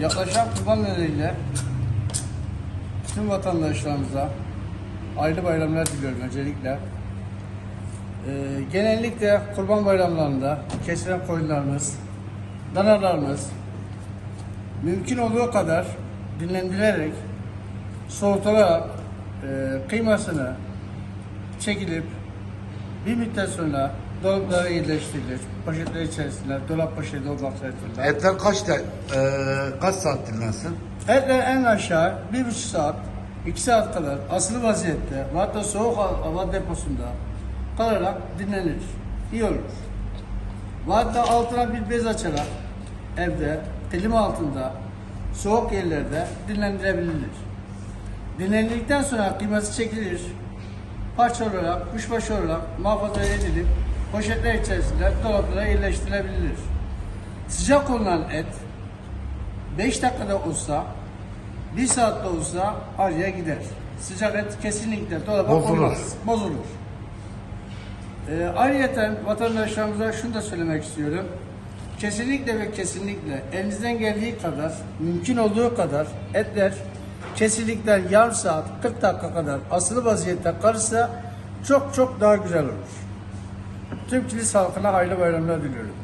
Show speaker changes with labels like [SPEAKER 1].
[SPEAKER 1] Yaklaşan kurban nedeniyle tüm vatandaşlarımıza ayrı bayramlar diliyorum öncelikle. Ee, genellikle kurban bayramlarında kesilen koyunlarımız, danalarımız mümkün olduğu kadar dinlendirilerek, soğutularak e, kıymasını çekilip bir müddet sonra dolaplara yerleştirilir. Poşetler içerisinde, dolap poşeti olmak şartıyla.
[SPEAKER 2] Etler kaç de, e, kaç saat dinlensin?
[SPEAKER 1] Etler en aşağı bir buçuk saat, iki saat kadar asılı vaziyette ve hatta soğuk hava deposunda kalarak dinlenir. İyi olur. Ve hatta altına bir bez açarak evde, klima altında, soğuk yerlerde dinlendirebilir. Dinlendikten sonra kıyması çekilir. Parça olarak, kuşbaşı olarak muhafaza edilip poşetler içerisinde dolaplara yerleştirilebilir. Sıcak olunan et 5 dakikada olsa, 1 saatte olsa arıya gider. Sıcak et kesinlikle dolaba
[SPEAKER 2] Bozulur.
[SPEAKER 1] konmaz. Bozulur. Ee, ayrıca vatandaşlarımıza şunu da söylemek istiyorum. Kesinlikle ve kesinlikle elinizden geldiği kadar, mümkün olduğu kadar etler kesildikten yarım saat, 40 dakika kadar asılı vaziyette kalırsa çok çok daha güzel olur. Tüm kilis halkına hayırlı bayramlar diliyorum.